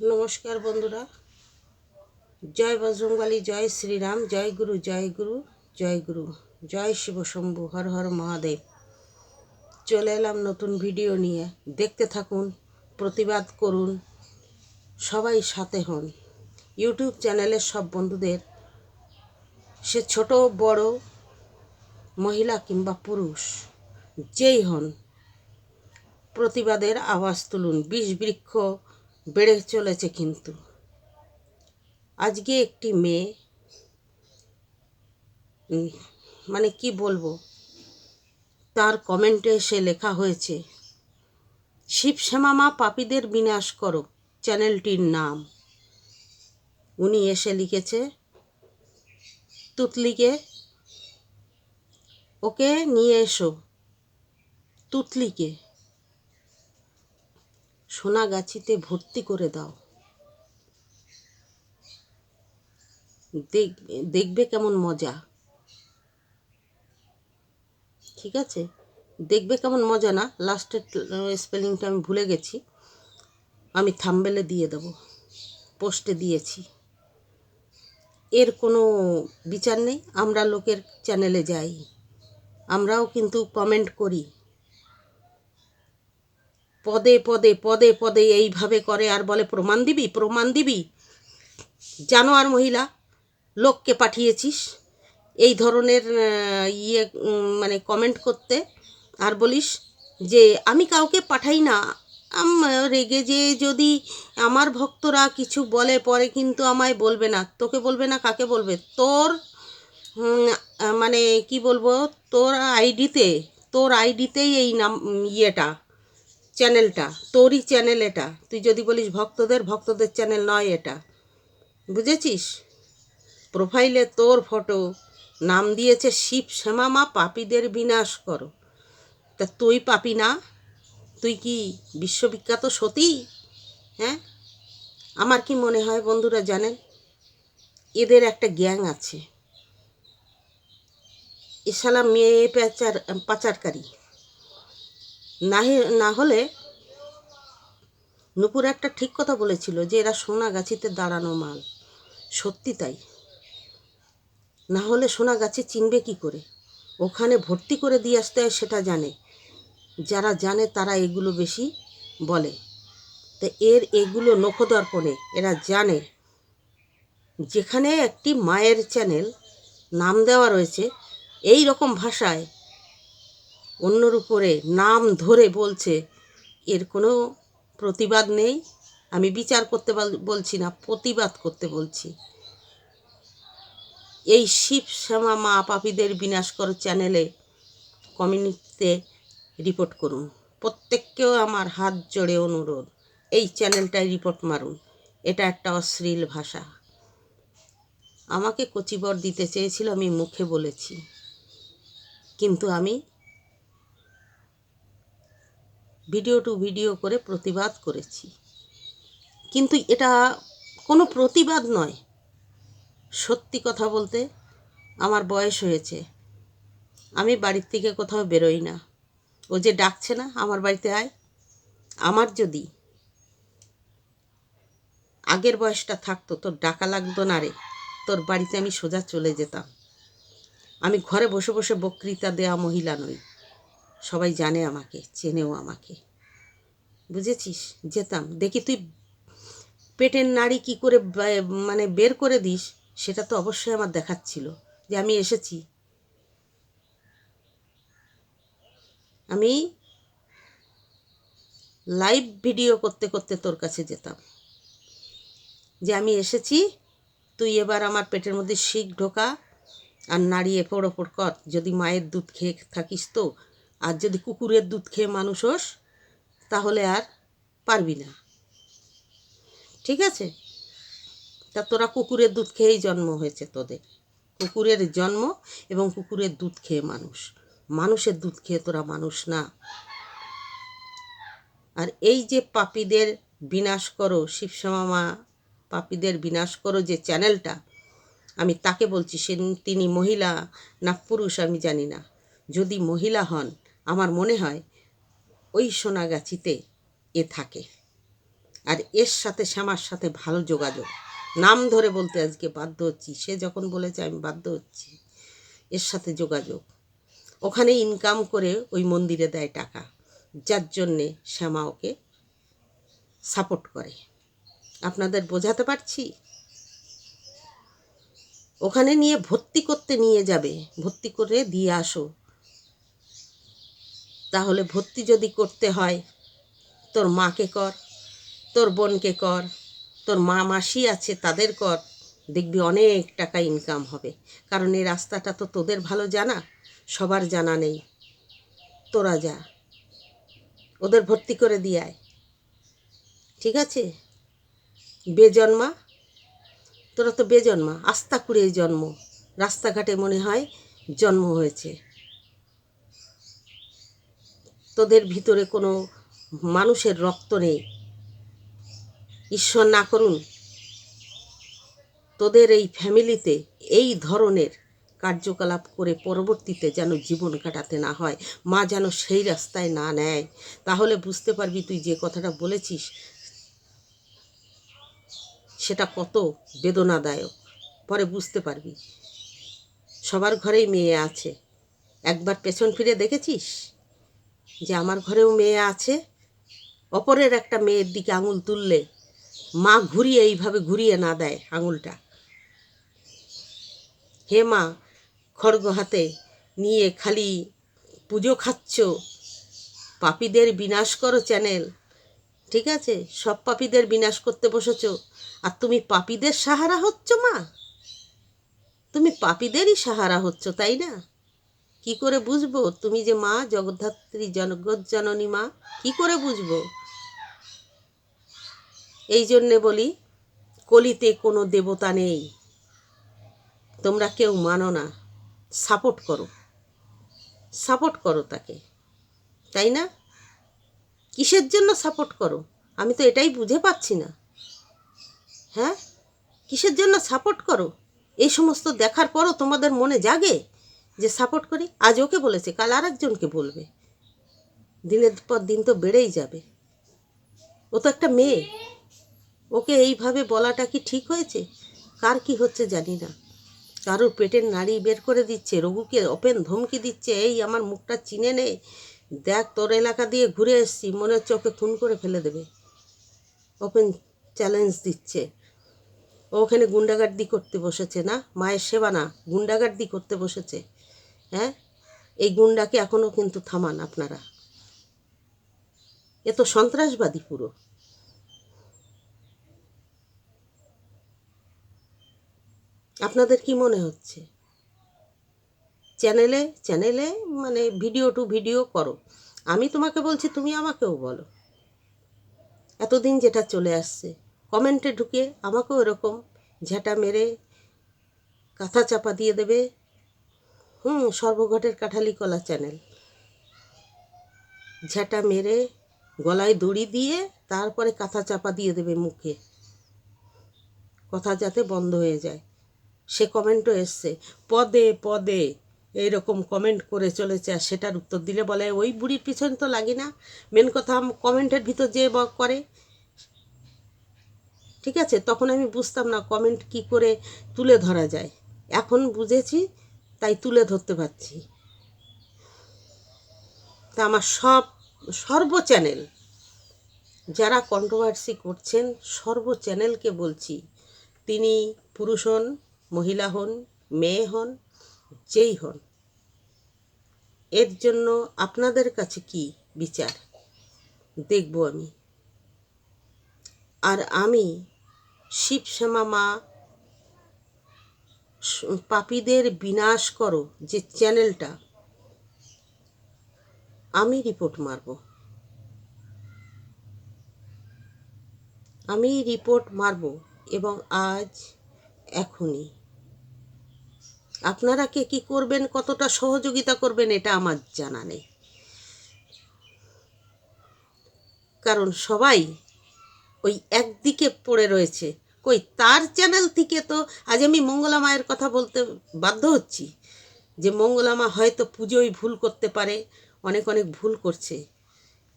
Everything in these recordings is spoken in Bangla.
নমস্কার বন্ধুরা। জয় বজরংবলী, জয় শ্রীরাম, জয় গুরু জয় গুরু জয় গুরু, জয় শিব শম্ভু, হর হর মহাদেব। চলে এলাম নতুন ভিডিও নিয়ে। দেখতে থাকুন, প্রতিবাদ করুন, সবাই সাথে হন। ইউটিউব চ্যানেলের সব বন্ধুদের, সে ছোট, বড়, মহিলা কিংবা পুরুষ, যেই হন, প্রতিবাদের আওয়াজ তুলুন। বিষ বৃক্ষ বেড়ে চলেছে কিন্তু। আজকে একটি মেয়ে মানে কি বলব, তার কমেন্টে এসে লেখা হয়েছে, শিব শ্যামামা পাপীদের বিনাশ করো, চ্যানেলটির নাম। উনি এসে লিখেছে, তুতলিকে, ওকে নিয়ে এসো, তুতলিকে। সোনাগাছিতে ভর্তি করে দাও। দেখ- দেখবে কেমন মজা। ঠিক আছে? দেখবে কেমন মজা না? লাস্টের স্পেলিংটা আমি ভুলে গেছি। আমি থাম্বেলে দিয়ে দেবো। পোস্টে দিয়েছি। এর কোনো বিচার নেই? আমরা লোকের চ্যানেলে যাই। আমরাও কিন্তু কমেন্ট করি। পদে পদে পদে পদে এইভাবে করে আর বলে, প্রমাণ দিবি প্রমাণ দিবি। জানোয়ার মহিলা, লোককে পাঠিয়েছিস। এই ধরনের ইয়ে মানে কমেন্ট করতে আর বলিস যে, আমি কাউকে পাঠাই না। রেগে যে যদি আমার ভক্তরা কিছু বলে পরে কিন্তু আমায় বলবে না। তোকে বলবে না, কাকে বলবে? তোর মানে কি বলব? তোর আইডিতে, তোর আইডিতেই এই নাম, ইয়েটা। চ্যানেলটা, তোরই চ্যানেল এটা। তুই যদি বলিস ভক্তদের ভক্তদের চ্যানেল নয় এটা। বুঝেছিস? প্রোফাইলে তোর ফটো, নাম দিয়েছে শিব শ্যামামা পাপীদের বিনাশ করো। তা তুই পাপি না? তুই কি বিশ্ববিখ্যাত সতী? হ্যাঁ? আমার কি মনে হয় বন্ধুরা জানেন? এদের একটা গ্যাং আছে। এসালা মেয়ে পাচার, পাচারকারী। না হলে নুপুর একটা ঠিক কথা বলেছিল যে এরা সোনাগাছিতে দাঁড়ানো মাল। সত্যি তাই। না হলে সোনাগাছি চিনবে কি করে? ওখানে ভর্তি করে দিয়ে আসতে হয় সেটা জানে। যারা জানে তারা এগুলো বেশি বলে। তো এর এগুলো নখদর্পণে এরা জানে। যেখানে একটি মায়ের চ্যানেল নাম দেওয়া রয়েছে, এই রকম ভাষায় অন্যর উপরে নাম ধরে বলছে, এর কোনো প্রতিবাদ নেই। আমি বিচার করতে বল- বলছি না, প্রতিবাদ করতে বলছি। এই শিব শ্যামা মা পাপীদের বিনাশ কর চ্যানেলে কমিউনিটিতে রিপোর্ট করুন। প্রত্যেককেও আমার হাত জোড়ে অনুরোধ, এই চ্যানেলটায় রিপোর্ট মারুন। এটা একটা অশ্লীল ভাষা। আমাকে কচিবর দিতে চেয়েছিল আমি মুখে বলেছি। কিন্তু আমি ভিডিও টু ভিডিও করে প্রতিবাদ করেছি। কিন্তু এটা কোনো প্রতিবাদ নয়। সত্যি কথা বলতে আমার বয়স হয়েছে। আমি বাড়ির থেকে কোথাও বেরোই না। ও যে ডাকছে না, আমার বাড়িতে আয়। আমার যদি আগের বয়সটা থাকতো, তোর ডাকা লাগতো না রে। তোর বাড়িতে আমি সোজা চলে যেতাম। আমি ঘরে বসে বসে বক্তৃতা দেওয়া মহিলা নই। সবাই জানে আমাকে, চেনেও আমাকে। বুঝেছিস? যেতাম। দেখি তুই পেটের নাড়ি কি করে মানে বের করে দিস, সেটা তো অবশ্যই আমার দেখাচ্ছিল যে আমি এসেছি। আমি লাইভ ভিডিও করতে করতে তোর কাছে যেতাম। যে আমি এসেছি, তুই এবার আমার পেটের মধ্যে শিক ঢোকা আর নাড়িয়ে এপড় ওপর কর। যদি মায়ের দুধ খেয়ে থাকিস তো আর যদি কুকুরের দুধ খেয়ে মানুষ হোস, তাহলে আর পারবি না। ঠিক আছে? তা তোরা কুকুরের দুধ খেয়েই জন্ম হয়েছে তোদের। কুকুরের জন্ম এবং কুকুরের দুধ খেয়ে মানুষ। মানুষের দুধ খেয়ে তোরা মানুষ না। আর এই যে পাপীদের বিনাশ করো শিবশ্যামা পাপীদের বিনাশ করো যে চ্যানেলটা, আমি তাকে বলছি, সে তিনি মহিলা না পুরুষ আমি জানি না। যদি মহিলা হন আমার মনে হয় ওই সোনাগাছিতে এ থাকে। আর এর সাথে শ্যামার সাথে ভালো যোগাযোগ। নাম ধরে বলতে আজকে বাধ্য হচ্ছি। সে যখন বলেছে, আমি বাধ্য হচ্ছি এর সাথে যোগাযোগ। ওখানে ইনকাম করে ওই মন্দিরে দেয় টাকা। যার জন্যে শ্যামা ওকে সাপোর্ট করে। আপনাদের বোঝাতে পারছি? ওখানে নিয়ে ভর্তি করতে নিয়ে যাবে। ভর্তি করে দিয়ে আসো। তাহলে ভর্তি যদি করতে হয়, তোর মাকে কর, তোর বোনকে কর, তোর মা মাসি আছে তাদের কর, দেখবি অনেক টাকা ইনকাম হবে। কারণ এই রাস্তাটা তো তোদের ভালো জানা, সবার জানা নেই। তোরা যা, ওদের ভর্তি করে দিয়ে আয়। ঠিক আছে? বেজন্মা, তোরা তো বেজন্মা আস্তা করে জন্ম। রাস্তাঘাটে মনে হয় জন্ম হয়েছে। তোদের ভিতরে কোনো মানুষের রক্ত নেই। ঈশ্বর না করুন। তোদের এই ফ্যামিলিতে এই ধরনের কার্যকলাপ করে পরবর্তীতে যেন জীবন কাটাতে না হয়, মা যেন সেই রাস্তায় না নেয়। তাহলে বুঝতে পারবি তুই যে কথাটা বলেছিস, সেটা কত বেদনাদায়ক। পরে বুঝতে পারবি। সবার ঘরেই মেয়ে আছে। একবার পেছন ফিরে দেখেছিস? যে আমার ঘরেও মেয়ে আছে, অপরের একটা মেয়ের দিকে আঙুল তুললে মা ঘুরিয়ে এইভাবে ঘুরিয়ে না দেয় আঙুলটা। হে মা, খড়গ হাতে নিয়ে খালি পুজো খাচ্ছ? পাপীদের বিনাশ করো চ্যানেল। ঠিক আছে, সব পাপীদের বিনাশ করতে বসেছ। আর তুমি পাপীদের সাহারা হচ্ছ মা? তুমি পাপীদেরই সাহারা হচ্ছ, তাই না? কি করে বুঝব? তুমি যে মা, জগদ্ধাত্রী জননী মা, কি করে বুঝব? এই জন্যে বলি, কলিতে কোনো দেবতা নেই। তোমরা কেউ মানো না। সাপোর্ট করো। সাপোর্ট করো তাকে। তাই না? কিসের জন্য সাপোর্ট করো? আমি তো এটাই বুঝে পাচ্ছি না। হ্যাঁ? কিসের জন্য সাপোর্ট করো? এই সমস্ত দেখার পরও তোমাদের মনে জাগে? যে সাপোর্ট করি, আজ ওকে বলেছে, কাল আর একজনকে বলবে। দিনের পর দিন তো বেড়েই যাবে। ও তো একটা মেয়ে। ওকে এইভাবে বলাটা কি ঠিক হয়েছে? কার কি হচ্ছে জানি না। কারোর পেটের নাড়ি বের করে দিচ্ছে, রঘুকে ওপেন ধমকি দিচ্ছে, এই, আমার মুখটা চিনে নে। দেখ, তোর এলাকা দিয়ে ঘুরে এসছি, মনে হচ্ছে ওকে খুন করে ফেলে দেবে। ওপেন চ্যালেঞ্জ দিচ্ছে। ওখানে গুন্ডাগার্দি করতে বসেছে না? মায়ের সেবা না, গুন্ডাগার্দি করতে বসেছে। হ্যাঁ? এই গুন্ডাকে এখনও কিন্তু থামান আপনারা। এ তো সন্ত্রাসবাদী পুরো। আপনাদের কি মনে হচ্ছে? চ্যানেলে চ্যানেলে মানে ভিডিও টু ভিডিও করো। আমি তোমাকে বলছি, তুমি আমাকেও বলো। এতদিন যেটা চলে আসছে, কমেন্টে ঢুকে আমাকেও এরকম ঝেঁটা মেরে, কাঁথা চাপা দিয়ে দেবে হুম, সর্বঘটের কাঠালি কলা চ্যানেল ঝেঁটা মেরে গলায় দড়ি দিয়ে তারপরে কাঁথা চাপা দিয়ে দেবে মুখে। কথা যাতে বন্ধ হয়ে যায়। সে কমেন্টও এসছে, পদে পদে। এইরকম কমেন্ট করে চলেছে আর সেটার উত্তর দিলে বলে, ওই বুড়ির পিছন তো লাগি না। মেন কথা কমেন্টের ভিতর যে করে। ঠিক আছে, তখন আমি বুঝতাম না কমেন্ট কি করে তুলে ধরা যায়। এখন বুঝেছি তাই তুলে ধরতে পারছি। তা আমার সব, সর্ব চ্যানেল, যারা কন্ট্রোভার্সি করছেন, সর্ব চ্যানেলকে বলছি, তিনি পুরুষ হন, মহিলা হন, মেয়ে হন, যেই হন, এর জন্য আপনাদের কাছে কি বিচার? দেখব আমি। আর আমি শিবশ্যামা মা পাপীদের বিনাশ করো যে চ্যানেলটা। আমি রিপোর্ট মারব। আমি রিপোর্ট মারব এবং আজ এখনই। আপনারা কে কি করবেন, কতটা সহযোগিতা করবেন, এটা আমার জানা নেই। কারণ সবাই ওই একদিকে পড়ে রয়েছে। কই, তার চ্যানেল থেকে তো আজ আমি মঙ্গলা মায়ের কথা বলতে বাধ্য হচ্ছি যে মঙ্গলা মা হয়তো পুজোয় ভুল করতে পারে, অনেক অনেক ভুল করছে।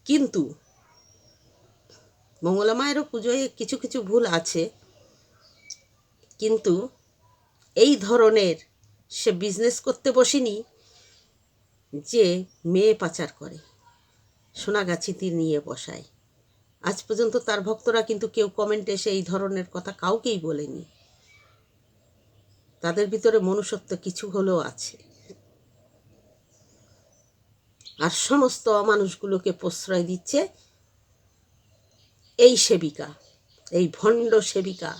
কিন্তু মঙ্গলা মায়েরও পুজোয় কিছু কিছু ভুল আছে, কিন্তু এই ধরনের সে বিজনেস করতে বসেনি যে মেয়ে পাচার করে। সোনাগাছিতে নিয়ে বসায়। আজ পর্যন্ত তার ভক্তরা কিন্তু কেউ কমেন্টে এসে এই ধরনের কথা কাউকেই বলেনি। তাদের ভিতরে মনুষ্যত্ব কিছু হলেও আছে। আর সমস্ত অমানুষগুলোকে প্রশ্রয় দিচ্ছে এই সেবিকা, এই ভণ্ড সেবিকা।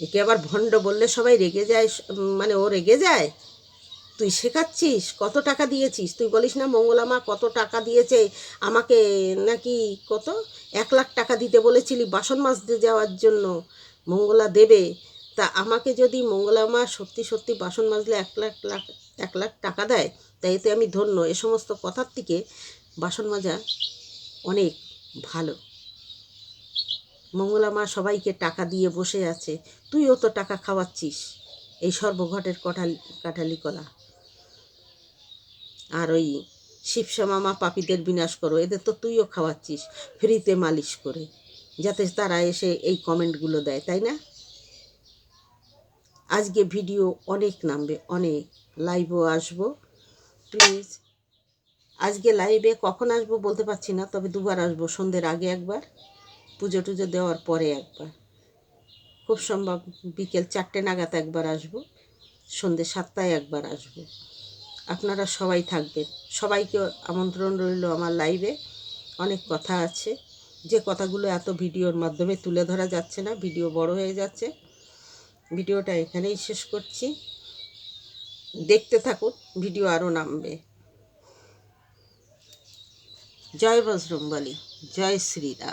একে আবার ভণ্ড বললে সবাই রেগে যায় মানে ও রেগে যায়? তুই শেখাচ্ছিস? কত টাকা দিয়েছিস? তুই বলিস না মঙ্গলামা কত টাকা দিয়েছে? আমাকে নাকি কত? এক লাখ টাকা দিতে বলেছিলি বাসন মাজতে যাওয়ার জন্য। মঙ্গলা দেবে। তা আমাকে যদি মঙ্গলামা সত্যি সত্যি বাসন মাজলে এক লাখ লাখ, এক লাখ টাকা দেয়, তাই এতে আমি ধন্য। এ সমস্ত কথার থেকে বাসন মাজা অনেক ভালো। মঙ্গলা মা সবাইকে টাকা দিয়ে বসে আছে। তুইও তো টাকা খাওয়াচ্ছিস। এই সর্বঘটের কঠাল, কাঠালি কলা। আর ওই শিবসা মামা পাপিদের বিনাশ করো, এদের তো তুইও খাওয়াচ্ছিস, ফ্রিতে মালিশ করে। যাতে তারা এসে এই কমেন্টগুলো দেয়, তাই না? আজকে ভিডিও অনেক নামবে, অনেক। লাইভও আসব প্লিজ আজকে লাইভে কখন আসব বলতে পারছি না, তবে দুবার আসব, সন্ধ্যের আগে একবার, পুজো টুজো দেওয়ার পরে একবার। খুব সম্ভব বিকেল চারটে নাগাদ একবার আসব, সন্ধ্যে সাতটায় একবার আসব। আপনারা সবাই থাকবেন। সবাইকে আমন্ত্রণ রইল আমার লাইভে অনেক কথা আছে। যে কথাগুলো এত ভিডিওর মাধ্যমে তুলে ধরা যাচ্ছে না, ভিডিও বড় হয়ে যাচ্ছে। ভিডিওটা এখানেই শেষ করছি। দেখতে থাকুন, ভিডিও আরও নামবে। জয় বজরংবলী, জয় শ্রীরাম।